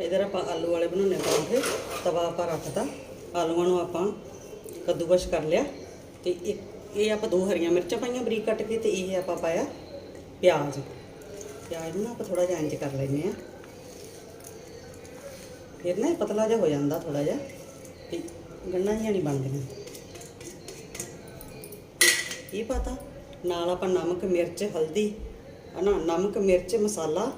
ਇਧਰ ਆਪਾਂ ਆਲੂ ਵਾਲੇ ਬਣਾਉਣੇ ਪਰਾਂਠੇ, ਤਵਾ ਆਪਾਂ ਰੱਖਤਾ। ਆਲੂਆਂ ਨੂੰ ਆਪਾਂ ਕੱਦੂਕਸ਼ ਕਰ ਲਿਆ ਤੇ ਇੱਕ, ਇਹ ਆਪਾਂ ਦੋ ਹਰੀਆਂ ਮਿਰਚਾਂ ਪਾਈਆਂ ਬਰੀਕ ਕੱਟ ਕੇ ਤੇ ਇਹ ਆਪਾਂ ਪਾਇਆ ਪਿਆਜ਼। ਪਿਆਜ਼ ਨੂੰ ਨਾ ਆਪਾਂ ਥੋੜਾ ਜਿਹਾ ਇੰਜ ਕਰ ਲੈਨੇ ਆ ਫਿਰ ਨਾ ਇਹ ਪਤਲਾ ਜਿਹਾ ਹੋ ਜਾਂਦਾ ਥੋੜਾ ਜਿਹਾ ਤੇ ਗੰਨਾ ਜਿਹੀਆਂ ਨਹੀਂ ਬਣਦੀਆਂ। ਇਹ ਪਤਾ, ਨਾਲ ਆਪਾਂ ਨਮਕ, ਮਿਰਚ, ਹਲਦੀ ਹਨਾ ਨਮਕ, ਮਿਰਚ, ਮਸਾਲਾ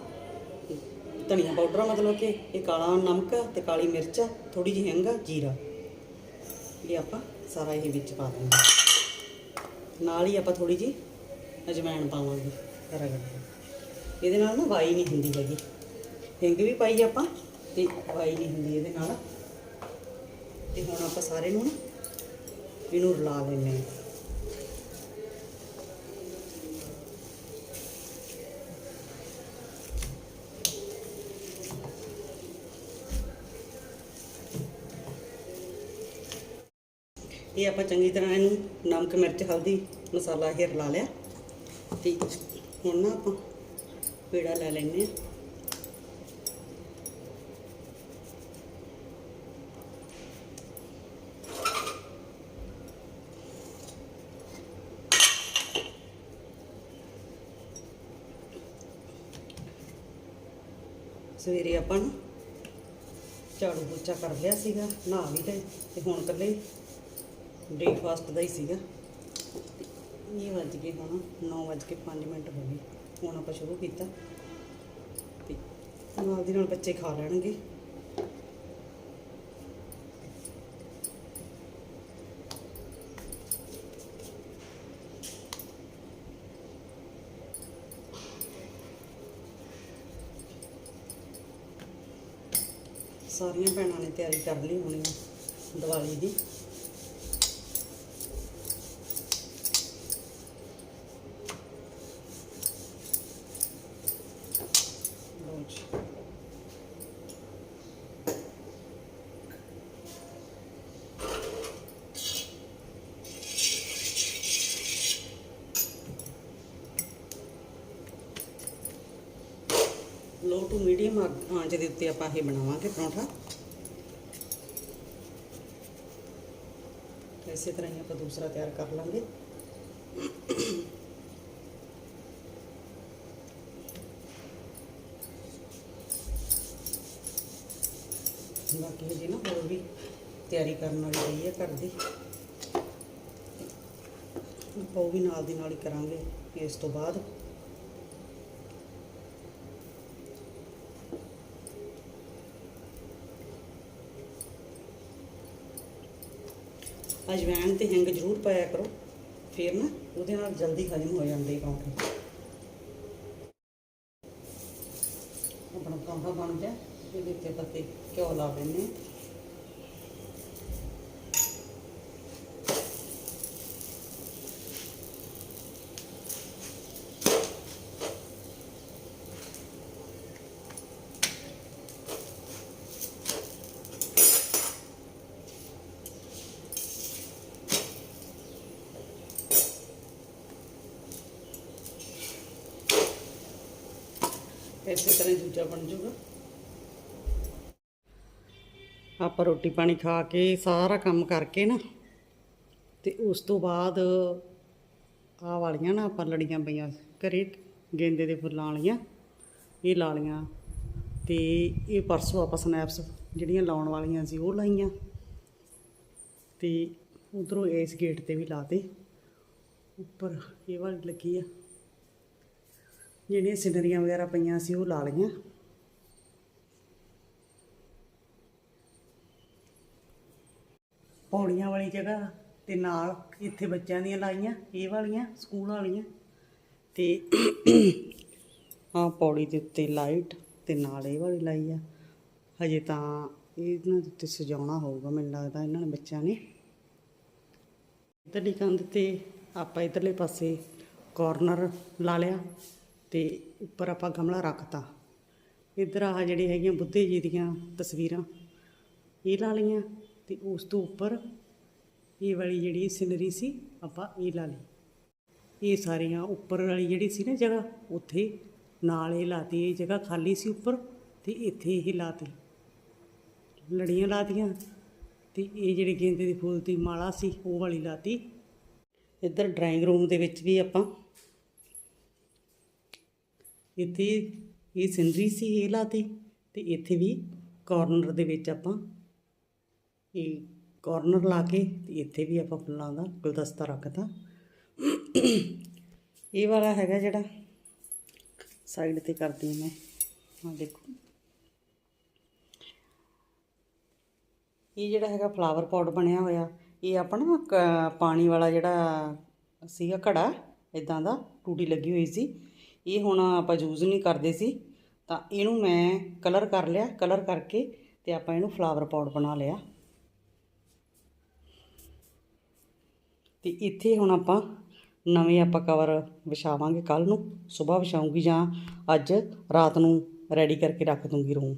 ਧਨੀਆ ਪਾਊਡਰ ਮਤਲਬ ਕਿ ਇਹ ਕਾਲਾ ਨਮਕ ਤੇ ਕਾਲੀ ਮਿਰਚ ਥੋੜੀ ਜਿਹੀ ਹਿੰਗ, ਜੀਰਾ। ਇਹ ਆਪਾਂ ਸਾਰਾ ਇਹ ਵਿੱਚ ਪਾ ਦਾਂਗੇ ਨਾਲ ਹੀ ਆਪਾਂ ਥੋੜੀ ਜਿਹੀ ਅਜਵਾਇਣ ਪਾਵਾਂਗੇ, ਰਗੜ ਕੇ। ਇਹਦੇ ਨਾਲ ਨਾ ਵਾਈ ਨਹੀਂ ਹੁੰਦੀ ਹੈਗੀ। ਹਿੰਗ ਵੀ ਪਾਈ ਆਪਾਂ ਤੇ ਵਾਈ ਨਹੀਂ ਹੁੰਦੀ ਇਹਦੇ ਨਾਲ। ਤੇ ਹੁਣ ਆਪਾਂ ਸਾਰੇ ਨੂੰ ਇਹਨੂੰ ਰਲਾ ਲੈਂਦੇ ਹਾਂ। ਇਹ ਆਪਾਂ ਚੰਗੀ ਤਰ੍ਹਾਂ ਇਹਨੂੰ ਨਮਕ, ਮਿਰਚ, ਹਲਦੀ, ਮਸਾਲਾ ਇਹ ਰਲਾ ਲਿਆ। ਤੇ ਹੁਣ ਨਾ ਆਪਾਂ ਪੇੜਾ ਲੈ ਲੈਨੇ ਆ ਸਵੇਰੇ ਆਪਾਂ ਨੂੰ ਝਾੜੂ ਪੋਚਾ ਕਰ ਲਿਆ ਸੀਗਾ, ਨਹਾ ਵੀ ਲਏ ਤੇ ਹੁਣ ਕੱਲੇ ਬ੍ਰੇਕਫਾਸਟ ਦਾ ਹੀ ਸੀਗਾ। ਤੇ ਇਹ ਵੱਜ ਗਏ ਹੁਣ 9 ਵੱਜ ਕੇ 5 ਮਿੰਟ ਹੋ ਗਏ। ਹੁਣ ਆਪਾਂ ਸ਼ੁਰੂ ਕੀਤਾ। ਤੇ ਨਾਲ ਦੀ ਨਾਲ ਬੱਚੇ ਖਾ ਲੈਣਗੇ। ਸਾਰੀਆਂ ਭੈਣਾਂ ਨੇ ਤਿਆਰੀ ਕਰ ਲਈ ਹੋਣੀ ਆ ਦੀਵਾਲੀ ਦੀ ਲਓ ਜੀ ਲੋ ਟੂ ਮੀਡੀਅਮ ਆਂਚ ਦੇ ਉੱਤੇ ਆਪਾਂ ਇਹ ਬਣਾਵਾਂਗੇ ਪਰੌਂਠਾ। ਇਸੇ ਤਰ੍ਹਾਂ ਹੀ ਆਪਾਂ ਦੂਸਰਾ ਤਿਆਰ ਕਰ ਲਾਂਗੇ। ਬਾਕੀ ਜੀ ਨਾ ਹੋਰ ਵੀ ਤਿਆਰੀ ਕਰਨ ਵਾਲੀ ਰਹੀ ਹੈ ਘਰ ਦੀ। ਆਪਾਂ ਉਹ ਵੀ ਨਾਲ ਦੀ ਨਾਲ ਹੀ ਕਰਾਂਗੇ ਇਸ ਤੋਂ ਬਾਅਦ। ਅਜਵਾਇਣ ਤੇ ਹਿੰਗ ਜ਼ਰੂਰ ਪਾਇਆ ਕਰੋ। ਫਿਰ ਨਾ ਉਹਦੇ ਨਾਲ ਜਲਦੀ ਹਜਮ ਹੋ ਜਾਂਦੇ ਪਰੌਂਠੇ। ਆਪਣਾ ਪਰੌਂਠਾ ਬਣ ਗਿਆ। ਇਹਦੇ ਉੱਤੇ ਪੱਤੇ ਘਿਓ ਲਾ ਦਿੰਦੇ ਇਸੇ ਤਰ੍ਹਾਂ ਦੂਜਾ ਬਣ ਜਾਊਗਾ। ਆਪਾਂ ਰੋਟੀ ਪਾਣੀ ਖਾ ਕੇ ਸਾਰਾ ਕੰਮ ਕਰਕੇ ਨਾ, ਤੇ ਉਸ ਤੋਂ ਬਾਅਦ ਆ ਵਾਲੀਆਂ ਨਾ ਆਪਾਂ ਲੜੀਆਂ ਪਈਆਂ, ਘਰੇ ਗੇਂਦੇ ਦੇ ਫੁੱਲਾਂ ਵਾਲੀਆਂ, ਇਹ ਲਾ ਲੀਆਂ ਤੇ ਇਹ ਪਰਸੋਂ ਆਪਾਂ ਸਨੈਪਸ ਜਿਹੜੀਆਂ ਲਾਉਣ ਵਾਲੀਆਂ ਸੀ ਉਹ ਲਾਈਆਂ, ਤੇ ਉਧਰੋਂ ਇਸ ਗੇਟ ਤੇ ਵੀ ਲਾਤੇ ਉੱਪਰ ਇਹ ਵਾਲੀ ਲੱਗੀ ਆ। ਜਿਹੜੀਆਂ ਸਿਨਰੀਆਂ ਵਗੈਰਾ ਪਈਆਂ ਸੀ ਉਹ ਲਾ ਲਈਆਂ। ਪੌੜੀਆਂ ਵਾਲੀ ਜਗ੍ਹਾ ਤੇ ਨਾਲ ਇੱਥੇ ਬੱਚਿਆਂ ਦੀਆਂ ਲਾਈਆਂ, ਇਹ ਵਾਲੀਆਂ, ਸਕੂਲ ਵਾਲੀਆਂ ਤੇ ਆ ਪੌੜੀ ਦੇ ਉੱਤੇ ਲਾਈਟ ਤੇ ਨਾਲ ਇਹ ਵਾਲੀ ਲਾਈ ਆ। ਹਜੇ ਤਾਂ ਇਹਨਾਂ ਦੇ ਉੱਤੇ ਸਜਾਉਣਾ ਹੋਊਗਾ, ਮੈਨੂੰ ਲੱਗਦਾ ਇਹਨਾਂ ਨੇ ਬੱਚਿਆਂ ਨੇ। ਇੱਧਰਲੀ ਕੰਧ ਤੇ ਆਪਾਂ ਇੱਧਰਲੇ ਪਾਸੇ ਕਾਰਨਰ ਲਾ ਲਿਆ। ਤੇ ਉੱਪਰ ਆਪਾਂ ਗਮਲਾ ਰੱਖਤਾ। ਇੱਧਰ ਆਹ ਜਿਹੜੇ ਹੈਗੀਆਂ ਬੁੱਧੇ ਜੀ ਦੀਆਂ ਤਸਵੀਰਾਂ, ਇਹ ਲਾ ਲਈਆਂ ਤੇ ਉਸ ਤੋਂ ਉੱਪਰ ਇਹ ਵਾਲੀ ਜਿਹੜੀ ਸਿਨਰੀ ਸੀ, ਆਪਾਂ ਇਹ ਲਾ ਲਈ। ਇਹ ਸਾਰੀਆਂ ਉੱਪਰ ਵਾਲੀ ਜਿਹੜੀ ਸੀ ਨਾ ਜਗ੍ਹਾ, ਉੱਥੇ ਨਾਲ ਇਹ ਲਾਤੀ, ਇਹ ਜਗ੍ਹਾ ਖਾਲੀ ਸੀ ਉੱਪਰ ਤੇ ਇੱਥੇ ਇਹ ਲਾਤੀ। ਲੜੀਆਂ ਲਾਤੀਆਂ ਤੇ ਇਹ ਜਿਹੜੀ ਗੇਂਦੇ ਦੀ ਫੁੱਲ ਦੀ ਮਾਲਾ ਸੀ, ਉਹ ਵਾਲੀ ਲਾਤੀ। ਇੱਧਰ ਡਰਾਇੰਗ ਰੂਮ ਦੇ ਵਿੱਚ ਵੀ ਆਪਾਂ ਇੱਥੇ ਇਹ ਸਿੰਦਰੀ ਸੀ ਇਹ ਲਾਤੀ ਤੇ ਇੱਥੇ ਵੀ ਕਾਰਨਰ ਦੇ ਵਿੱਚ ਆਪਾਂ ਇਹ ਕਾਰਨਰ ਲਾ ਕੇ ਤੇ ਇੱਥੇ ਵੀ ਆਪਾਂ ਫੁੱਲਾਂ ਦਾ ਗੁਲਦਸਤਾ ਰੱਖਤਾ। ਇਹ ਵਾਲਾ ਹੈਗਾ ਜਿਹੜਾ ਸਾਈਡ ਤੇ ਕਰਦੀ ਹਾਂ ਮੈਂ। ਆਹ ਦੇਖੋ। ਇਹ ਜਿਹੜਾ ਹੈਗਾ ਫਲਾਵਰ ਪੌਟ ਬਣਿਆ ਹੋਇਆ, ਇਹ ਆਪਣਾ ਕ- ਪਾਣੀ ਵਾਲਾ ਜਿਹੜਾ ਸੀਗਾ ਘੜਾ ਇਦਾਂ ਦਾ ਟੂਟੀ ਲੱਗੀ ਹੋਈ ਸੀ। ਇਹ ਹੁਣ ਆਪਾਂ ਯੂਜ਼ ਨਹੀਂ ਕਰਦੇ ਸੀ, ਤਾਂ ਇਹਨੂੰ ਮੈਂ ਕਲਰ ਕਰ ਲਿਆ ਕਲਰ ਕਰਕੇ ਤੇ ਆਪਾਂ ਇਹਨੂੰ ਫਲਾਵਰ ਪੌਟ ਬਣਾ ਲਿਆ। ਤੇ ਇੱਥੇ ਹੁਣ ਆਪਾਂ ਨਵੇਂ ਆਪਾਂ ਕਵਰ ਵਿਛਾਵਾਂਗੇ ਕੱਲ ਨੂੰ, ਸਵੇਰ ਵਿਛਾਉਂਗੀ ਜਾਂ ਅੱਜ ਰਾਤ ਨੂੰ ਰੈਡੀ ਕਰਕੇ ਰੱਖ ਦੂੰਗੀ ਰੂਮ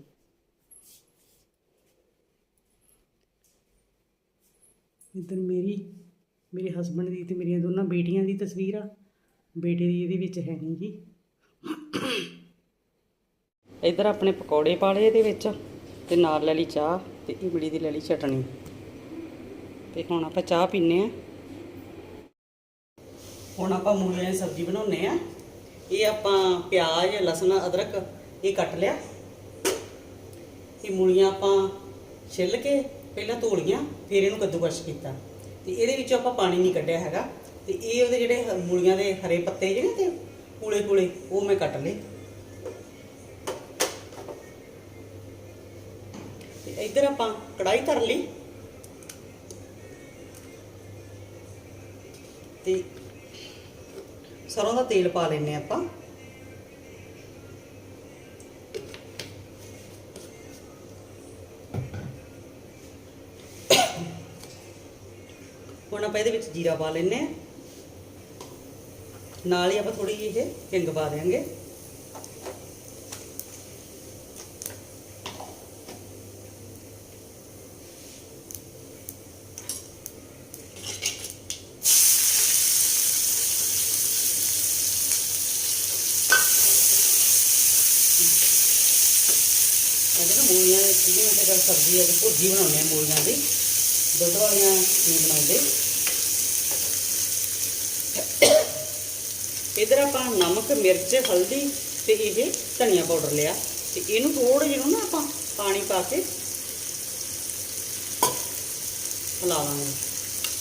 ਇੱਧਰ ਮੇਰੀ, ਮੇਰੇ ਹਸਬੰਡ ਦੀ ਤੇ ਮੇਰੀਆਂ ਦੋਨਾਂ ਬੇਟੀਆਂ ਦੀ ਤਸਵੀਰ ਆ, ਬੇਟੇ ਦੀ ਇਹਦੇ ਵਿੱਚ ਹੈ ਨਹੀਂ ਜੀ ਇੱਧਰ ਆਪਣੇ ਪਕੌੜੇ ਪਾ ਲਏ ਇਹਦੇ ਵਿੱਚ ਤੇ ਨਾਲ ਲੈ ਲਈ ਚਾਹ ਤੇ ਇਮਲੀ ਦੀ ਲੈ ਲਈ ਚਟਣੀ ਤੇ ਹੁਣ ਆਪਾਂ ਚਾਹ ਪੀਨੇ ਆ ਹੁਣ ਆਪਾਂ ਮੂਲੀਆਂ ਦੀ ਸਬਜ਼ੀ ਬਣਾਉਨੇ ਆ ਇਹ ਆਪਾਂ ਪਿਆਜ਼, ਲਸਣ, ਅਦਰਕ ਇਹ ਕੱਟ ਲਿਆ। ਇਹ ਮੂਲੀਆਂ ਆਪਾਂ ਛਿੱਲ ਕੇ ਪਹਿਲਾਂ ਧੋ ਲਈਆਂ, ਫਿਰ ਇਹਨੂੰ ਕੱਦੂਕਸ਼ ਕੀਤਾ। ਤੇ ਇਹਦੇ ਵਿੱਚੋਂ ਆਪਾਂ ਪਾਣੀ ਨਹੀਂ ਕੱਢਿਆ ਹੈਗਾ। ਤੇ ਇਹ ਉਹਦੇ ਜਿਹੜੇ ਮੂਲੀਆਂ ਦੇ ਹਰੇ ਪੱਤੇ ਜਿਹੜੇ ਤੇ ਕੂਲੇ ਕੂਲੇ, ਉਹ ਮੈਂ ਕੱਟ ਲਏ। ਤੇ ਇੱਧਰ ਆਪਾਂ ਕੜਾਈ ਧਰ ਲਈ। ਤੇ ਸਰੋਂ ਦਾ ਤੇਲ ਪਾ ਲੈਨੇ ਆਪਾਂ। ਹੁਣ ਆਪਾਂ ਇਹਦੇ ਵਿੱਚ ਜੀਰਾ ਪਾ ਲੈਨੇ ਆ ਨਾਲ ਹੀ ਆਪਾਂ ਥੋੜੀ ਜਿਹੀ ਇਹ ਹਿੰਗ ਪਾ ਦੇਾਂਗੇ ਇਹਦੇ ਨਾਲ ਮੂਲੀਆਂ ਦੀ ਜਿਹਦੇ ਵਿੱਚ ਅਗਰ ਸਬਜ਼ੀ ਹੈ ਭੁਰਜੀ ਬਣਾਉਂਦੇ ਆ ਮੂਲੀਆਂ ਦੀ, ਦੁੱਧ ਵਾਲੀਆਂ ਨਹੀਂ ਬਣਾਉਂਦੇ। ਇਧਰ ਆਪਾਂ ਨਮਕ, ਮਿਰਚ, ਹਲਦੀ ਤੇ ਇਹ ਧਨੀਆ ਪਾਊਡਰ ਲਿਆ। ਤੇ ਇਹਨੂੰ ਥੋੜਾ ਜਿਹਾ ਨਾ ਆਪਾਂ ਪਾਣੀ ਪਾ ਕੇ ਹਿਲਾ ਲਾਂਗੇ।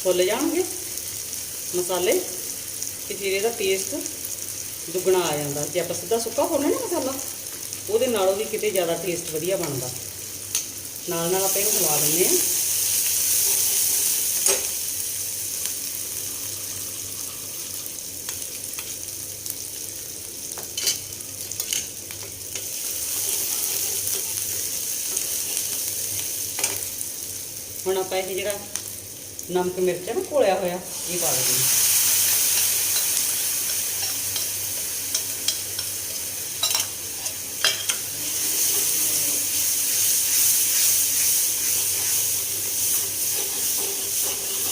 ਫੁੱਲ ਜਾਣਗੇ ਮਸਾਲੇ ਤੇ ਫਿਰ ਇਹਦਾ ਟੇਸਟ ਦੁੱਗਣਾ ਆ ਜਾਂਦਾ। ਜੇ ਆਪਾਂ ਸਿੱਧਾ ਸੁੱਕਾ ਪਾਉਂਦੇ ਨਾ ਮਸਾਲਾ, ਉਹਦੇ ਨਾਲੋਂ ਵੀ ਕਿਤੇ ਜ਼ਿਆਦਾ ਟੇਸਟ ਵਧੀਆ ਬਣਦਾ। ਨਾਲ ਨਾਲ ਆਪਾਂ ਇਹਨੂੰ ਹਿਲਾ ਦਿੰਦੇ ਆ ਹੁਣ ਆਪਾਂ ਇਹ ਜਿਹੜਾ ਨਮਕ ਮਿਰਚ ਹੈ ਨਾ ਘੋਲਿਆ ਹੋਇਆ, ਇਹ ਪਾ ਦਿੰਦੇ ਹਾਂ।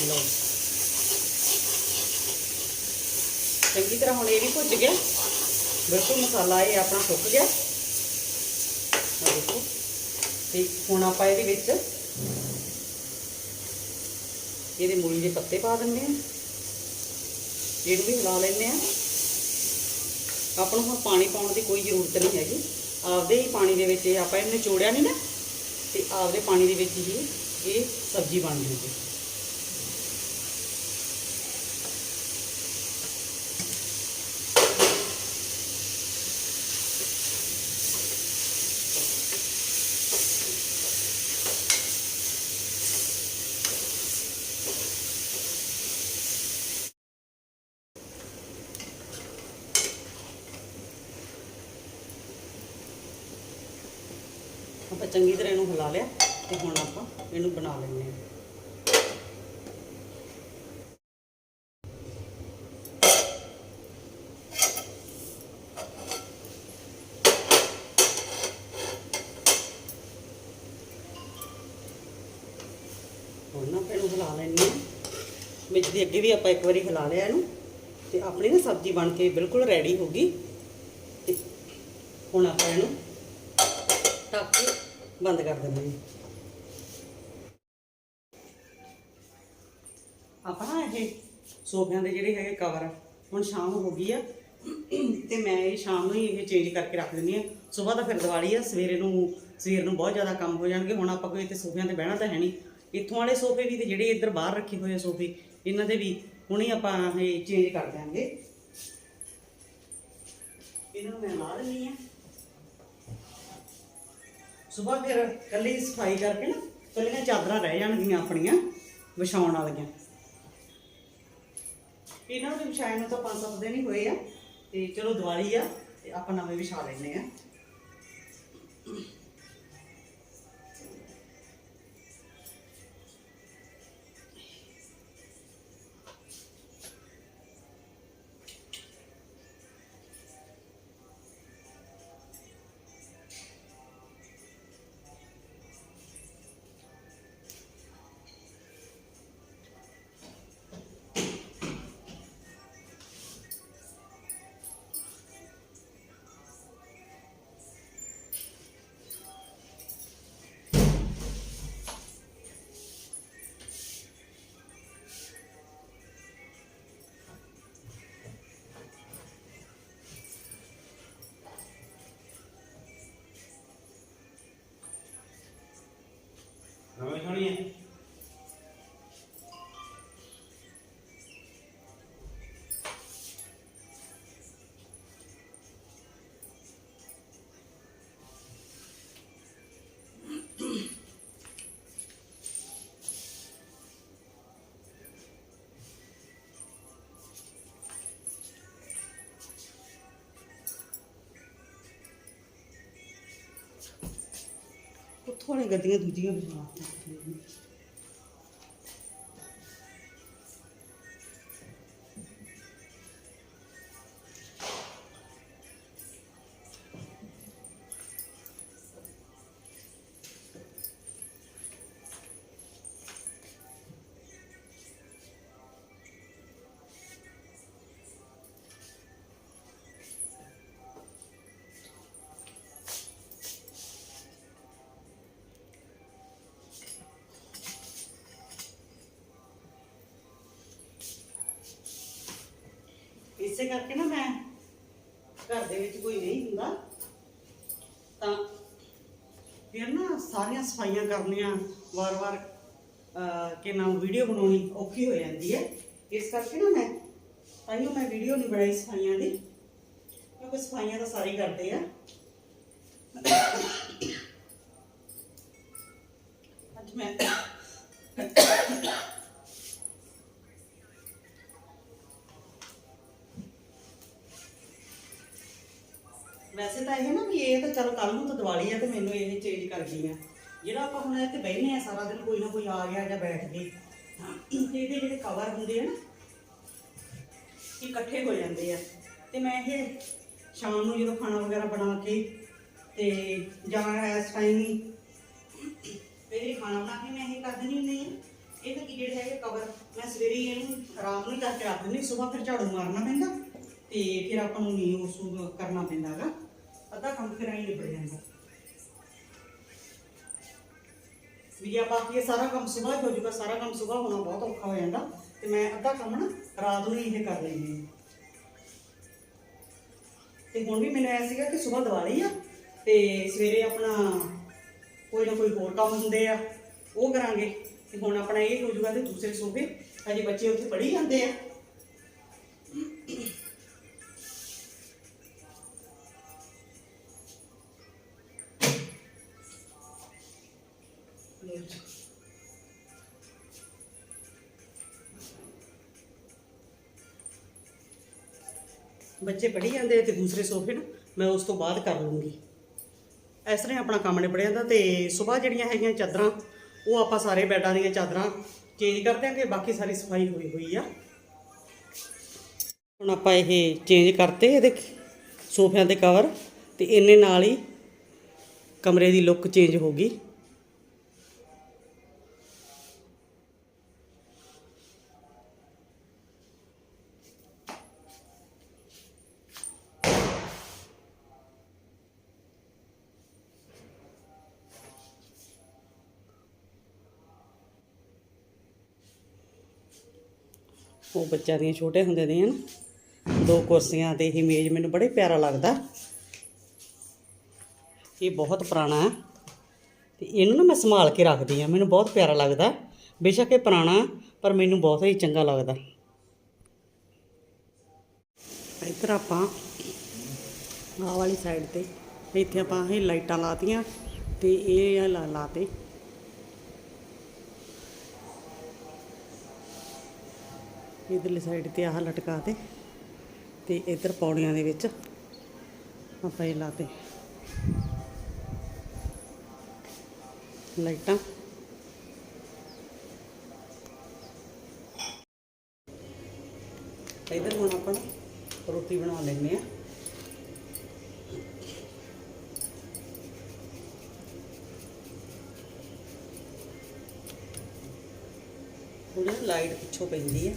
ਲਓ ਚੰਗੀ ਤਰ੍ਹਾਂ ਹੁਣ ਇਹ ਵੀ ਭੁੱਜ ਗਿਆ। ਬਿਲਕੁਲ ਮਸਾਲਾ ਇਹ ਆਪਣਾ ਸੁੱਕ ਗਿਆ। ਆਹ ਦੇਖੋ। ਤੇ ਹੁਣ ਆਪਾਂ ਇਹਦੇ ਵਿੱਚ ਇਹਦੇ ਮੂਲੀ ਦੇ ਪੱਤੇ ਪਾ ਦਿੰਦੇ ਆ ਇਹਨੂੰ ਵੀ ਹਿਲਾ ਲੈਂਦੇ ਆ ਆਪਾਂ ਨੂੰ ਹੁਣ ਪਾਣੀ ਪਾਉਣ ਦੀ ਕੋਈ ਜ਼ਰੂਰਤ ਨਹੀਂ ਹੈਗੀ। ਆਪਦੇ ਹੀ ਪਾਣੀ ਦੇ ਵਿੱਚ ਇਹ ਆਪਾਂ ਇਹਨੂੰ ਨਿਚੋੜਿਆ ਨਹੀਂ ਨਾ, ਤੇ ਆਪਦੇ ਪਾਣੀ ਦੇ ਵਿੱਚ ਹੀ ਇਹ ਸਬਜ਼ੀ ਬਣ ਜੂਗੀ ਚੰਗੀ ਤਰ੍ਹਾਂ ਇਹਨੂੰ ਹਿਲਾ ਲਿਆ ਤੇ ਹੁਣ ਆਪਾਂ ਇਹਨੂੰ ਬਣਾ ਲੈਂਦੇ ਹਾਂ। ਹੁਣ ਨਾ ਆਪਾਂ ਇਹਨੂੰ ਹਿਲਾ ਲੈਂਦੇ ਹਾਂ। ਵਿੱਚ ਦੀ ਅੱਗੇ ਵੀ ਆਪਾਂ ਇੱਕ ਵਾਰੀ ਹਿਲਾ ਲਿਆ ਇਹਨੂੰ ਤੇ ਆਪਣੀ ਨਾ ਸਬਜ਼ੀ ਬਣ ਕੇ ਬਿਲਕੁਲ ਰੈਡੀ ਹੋ ਗਈ। ਤੇ ਹੁਣ ਆਪਾਂ ਇਹਨੂੰ ਢੱਕ ਕੇ ਬੰਦ ਕਰ ਦਿੰਦੇ ਜੀ ਆਪਣਾ ਇਹ ਸੋਫਿਆਂ ਦੇ ਜਿਹੜੇ ਹੈਗੇ ਕਵਰ ਹੁਣ ਸ਼ਾਮ ਹੋ ਗਈ ਆ, ਤੇ ਮੈਂ ਇਹ ਸ਼ਾਮ ਨੂੰ ਹੀ ਇਹ ਚੇਂਜ ਕਰਕੇ ਰੱਖ ਦਿੰਦੀ ਆ। ਸਵੇਰ ਦਾ ਫਿਰ ਦੀਵਾਲੀ ਆ, ਸਵੇਰੇ ਨੂੰ, ਸਵੇਰ ਨੂੰ ਬਹੁਤ ਜ਼ਿਆਦਾ ਕੰਮ ਹੋ ਜਾਣਗੇ। ਹੁਣ ਆਪਾਂ ਕੋਈ ਇੱਥੇ ਸੋਫਿਆਂ ਤੇ ਬਹਿਣਾ ਤਾਂ ਹੈ ਨਹੀਂ। ਇੱਥੋਂ ਵਾਲੇ ਸੋਫੇ ਵੀ ਤੇ ਜਿਹੜੇ ਇੱਧਰ ਬਾਹਰ ਰੱਖੇ ਹੋਏ ਆ ਸੋਫੇ, ਇਹਨਾਂ ਦੇ ਵੀ ਹੁਣ ਹੀ ਆਪਾਂ ਇਹ ਚੇਂਜ ਕਰ ਦਿਆਂਗੇ। ਇਹਨਾਂ ਨੂੰ ਮੈਂ ਲਾ ਦਿੰਦੀ ਆ। ਸਵੇਰ ਫਿਰ ਕੱਲੀ ਸਫ਼ਾਈ ਕਰਕੇ ਨਾ ਕੱਲੀਆਂ ਚਾਦਰਾਂ ਰਹਿ ਜਾਣਗੀਆਂ ਆਪਣੀਆਂ ਵਿਛਾਉਣ ਵਾਲੀਆਂ। ਇਹਨਾਂ ਨੂੰ ਵੀ ਵਿਛਾਉਣ ਨੂੰ ਤਾਂ 5-7 ਦਿਨ ਹੀ ਹੋਏ ਆ, ਤੇ ਚਲੋ ਦੀਵਾਲੀ ਆ, ਤੇ ਆਪਾਂ ਨਵੇਂ ਵਿਛਾ ਲੈਨੇ ਆ। ਉੱਥੋਂ ਵਾਲੀਆਂ ਗੱਦੀਆਂ ਦੂਜੀਆਂ ਵਿਛਾ ਇਸੇ ਕਰਕੇ ਨਾ ਮੈਂ ਘਰ ਦੇ ਵਿੱਚ ਕੋਈ ਨਹੀਂ ਹੁੰਦਾ। ਤਾਂ ਫਿਰ ਨਾ ਸਾਰੀਆਂ ਸਫਾਈਆਂ ਕਰਨੀਆਂ, ਵਾਰ-ਵਾਰ ਕਿ ਨਾਮ ਵੀਡੀਓ ਬਣਾਉਣੀ ਔਖੀ ਹੋ ਜਾਂਦੀ ਹੈ। ਇਸ ਕਰਕੇ ਨਾ ਮੈਂ ਤਾਈਓ ਮੈਂ ਵੀਡੀਓ ਨਹੀਂ ਬਣਾਈ ਸਫਾਈਆਂ ਦੀ। ਕਿਉਂਕਿ ਸਫਾਈਆਂ ਤਾਂ ਸਾਰੇ ਕਰਦੇ ਆ। ਵੈਸੇ ਤਾਂ ਇਹ ਨਾ ਵੀ ਇਹ ਤਾਂ ਚਲ ਕੱਲ ਨੂੰ ਤਾਂ ਦੀਵਾਲੀ ਆ ਤੇ ਮੈਨੂੰ ਇਹ ਚੇਂਜ ਕਰਦੀ ਆ। ਜਿਹੜਾ ਆਪਾਂ ਹੁਣ ਇੱਥੇ ਬਹਿਨੇ ਆ ਸਾਰਾ ਦਿਨ, ਕੋਈ ਨਾ ਕੋਈ ਆ ਗਿਆ ਜਾਂ ਬੈਠ ਗਏ। ਤੇ ਇਹਦੇ ਜਿਹੜੇ ਕਵਰ ਹੁੰਦੇ ਆ ਨਾ, ਇਹ ਇਕੱਠੇ ਹੋ ਜਾਂਦੇ ਆ। ਤੇ ਮੈਂ ਇਹ ਸ਼ਾਮ ਨੂੰ ਜਦੋਂ ਖਾਣਾ ਵਗੈਰਾ ਬਣਾ ਕੇ ਤੇ ਜਾਂ ਇਸ ਟਾਈਮ ਹੀ ਇਹ ਖਾਣਾ ਬਣਾ ਕੇ ਮੈਂ ਇਹ ਕਰ ਦਿੰਦੀ ਹੁੰਦੀ ਆ। ਇਹ ਤਾਂ ਕੀ ਜਿਹੜੇ ਹੈਗੇ ਕਵਰ ਮੈਂ ਸਵੇਰੇ ਇਹਨੂੰ ਆਰਾਮ ਨਹੀਂ ਕਰਕੇ ਰੱਖ ਦਿੰਦੀ ਸਵੇਰ ਫਿਰ ਝਾੜੂ ਮਾਰਨਾ ਪੈਂਦਾ ਤੇ ਫਿਰ ਆਪਾਂ ਨੂੰ ਨਹੀਂ ਉਸ ਨੂੰ ਕਰਨਾ ਪੈਂਦਾਗਾ ਅੱਧਾ ਕੰਮ ਫਿਰ ਆਈ ਨਿਬੜ ਜਾਂਦਾ ਵੀ ਆਪਾਂ ਇਹ ਸਾਰਾ ਕੰਮ ਸਵੇਰ ਹੋ ਜਾਊਗਾ, ਸਾਰਾ ਕੰਮ ਸਵੇਰ ਹੋਣਾ ਬਹੁਤ ਔਖਾ ਹੋ ਜਾਂਦਾ, ਤੇ ਮੈਂ ਅੱਧਾ ਕੰਮ ਨਾ ਰਾਤ ਨੂੰ ਇਹ ਕਰ ਲੈਂਦੀ ਹਾਂ। ਤੇ ਹੁਣ ਵੀ ਮੈਨੂੰ ਐ ਸੀਗਾ ਕਿ ਸਵੇਰ ਦੀਵਾਲੀ ਆ, ਤੇ ਸਵੇਰੇ ਆਪਣਾ ਕੋਈ ਨਾ ਕੋਈ ਹੋਰ ਕੰਮ ਹੁੰਦੇ ਆ, ਉਹ ਕਰਾਂਗੇ। ਤੇ ਹੁਣ ਆਪਣਾ ਇਹ ਹੋ ਜਾਊਗਾ ਤੇ ਦੂਸਰੇ ਸੋਫੇ ਅਜੇ ਬੱਚੇ ਉੱਥੇ ਪੜ੍ਹੀ ਜਾਂਦੇ ਆ। ਬੱਚੇ ਪੜ੍ਹੀ ਜਾਂਦੇ ਆ ਤੇ ਦੂਸਰੇ ਸੋਫੇ ਨੂੰ, ਮੈਂ ਉਸ ਤੋਂ ਬਾਅਦ ਕਰ ਲੂੰਗੀ। ਇਸ ਤਰ੍ਹਾਂ ਆਪਣਾ ਕੰਮ ਨਿਬੜਿਆ ਜਾਂਦਾ ਤੇ ਸਵੇਰ ਜਿਹੜੀਆਂ ਹੈਗੀਆਂ ਚਾਦਰਾਂ, ਉਹ ਆਪਾਂ ਸਾਰੇ ਬੈੱਡਾਂ ਦੀਆਂ ਚਾਦਰਾਂ ਚੇਂਜ ਕਰ ਦਿਆਂਗੇ, ਬਾਕੀ ਸਾਰੀ ਸਫ਼ਾਈ ਹੋਈ ਹੋਈ ਆ। ਹੁਣ ਆਪਾਂ ਇਹ ਚੇਂਜ ਕਰਤੇ ਇਹਦੇ ਸੋਫਿਆਂ ਦੇ ਕਵਰ ਤੇ ਇਹਨੇ ਨਾਲ ਹੀ ਕਮਰੇ ਦੀ ਲੁੱਕ ਚੇਂਜ ਹੋ ਗਈ। ਬੱਚਿਆਂ ਦੀਆਂ ਛੋਟੇ ਹੁੰਦੇ ਦੀਆਂ ਨਾ, ਦੋ ਕੁਰਸੀਆਂ ਤੇ ਇਹ ਮੇਜ਼ ਮੈਨੂੰ ਬੜੇ ਪਿਆਰਾ ਲੱਗਦਾ। ਇਹ ਬਹੁਤ ਪੁਰਾਣਾ ਹੈ ਤੇ ਇਹਨੂੰ ਨਾ ਮੈਂ ਸੰਭਾਲ ਕੇ ਰੱਖਦੀ ਆ ਮੈਨੂੰ ਬਹੁਤ ਪਿਆਰਾ ਲੱਗਦਾ। ਬੇਸ਼ੱਕ ਇਹ ਪੁਰਾਣਾ, ਪਰ ਮੈਨੂੰ ਬਹੁਤ ਹੀ ਚੰਗਾ ਲੱਗਦਾ। ਇੱਧਰ ਆਪਾਂ ਆਹ ਵਾਲੀ ਸਾਈਡ ਤੇ, ਇੱਥੇ ਆਪਾਂ ਇਹ ਲਾਈਟਾਂ ਲਾਤੀਆਂ ਤੇ ਇਹ ਲਾ ਲਾਤੇ। ਇਧਰਲੀ ਸਾਈਡ ਤੇ ਆਹ ਲਟਕਾ ਤੇ ਤੇ ਇੱਧਰ ਪੌੜੀਆਂ ਦੇ ਵਿੱਚ ਆਪਾਂ ਇਹ ਲਾਤੇ। ਲਾਈਟਾਂ। ਇਧਰ ਹੁਣ ਆਪਾਂ ਰੋਟੀ ਬਣਾ ਲੈਂਦੇ ਆ ਉਹਨੇ ਲਾਈਟ ਪਿੱਛੋਂ ਪੈਂਦੀ ਹੈ।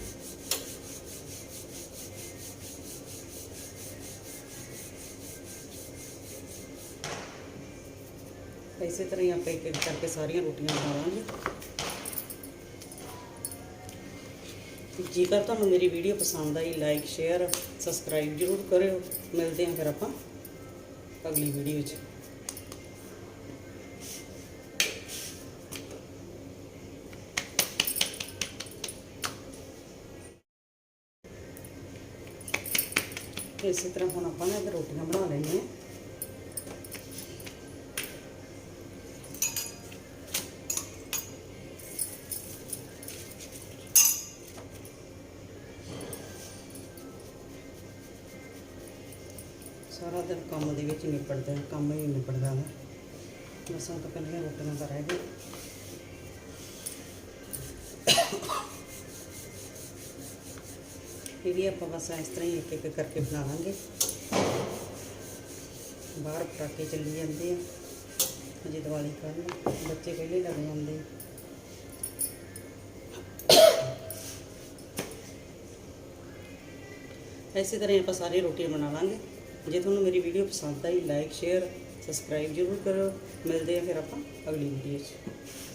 ਇਸੇ ਤਰ੍ਹਾਂ ਹੀ ਆਪਾਂ ਇੱਕ ਇੱਕ ਕਰਕੇ ਸਾਰੀਆਂ ਰੋਟੀਆਂ ਬਣਾਵਾਂਗੇ। ਜੇਕਰ ਤੁਹਾਨੂੰ ਮੇਰੀ ਵੀਡੀਓ ਪਸੰਦ ਆਈ ਲਾਈਕ ਸ਼ੇਅਰ ਸਬਸਕ੍ਰਾਈਬ ਜ਼ਰੂਰ ਕਰਿਓ। ਮਿਲਦੇ ਹਾਂ ਫਿਰ ਆਪਾਂ ਅਗਲੀ ਵੀਡੀਓ 'ਚ। ਇਸੇ ਤਰ੍ਹਾਂ ਹੁਣ ਆਪਾਂ ਨਾ ਰੋਟੀਆਂ ਬਣਾ ਲੈਣੀਆਂ ਵਿੱਚ ਨਿਪੜਦਾ ਕੰਮ ਹੀ ਨਿਪੜਦਾ ਵਾ ਮਸਾਂ ਤਾਂ ਪਹਿਲਾਂ ਰੋਟੀਆਂ ਦਾ ਰਹਿ ਗਏ ਇਹ ਵੀ ਆਪਾਂ ਬਸ ਇਸ ਤਰ੍ਹਾਂ ਹੀ ਇੱਕ ਇੱਕ ਕਰਕੇ ਬਣਾ ਲਾਂਗੇ। ਬਾਹਰ ਪਟਾਕੇ ਚੱਲੀ ਜਾਂਦੇ ਆ। ਅਜੇ ਦੀਵਾਲੀ ਕੱਲ੍ਹ ਬੱਚੇ ਪਹਿਲੇ ਲੱਗ ਜਾਂਦੇ ਆ। ਤਰ੍ਹਾਂ ਹੀ ਆਪਾਂ ਸਾਰੀ ਰੋਟੀਆਂ ਬਣਾ ਲਾਂਗੇ। ਜੇ ਤੁਹਾਨੂੰ ਮੇਰੀ ਵੀਡੀਓ ਪਸੰਦ ਆਈ ਲਾਈਕ ਸ਼ੇਅਰ ਸਬਸਕ੍ਰਾਈਬ ਜ਼ਰੂਰ ਕਰੋ ਮਿਲਦੇ ਆ ਫਿਰ ਆਪਾਂ ਅਗਲੀ ਵੀਡੀਓ 'ਚ।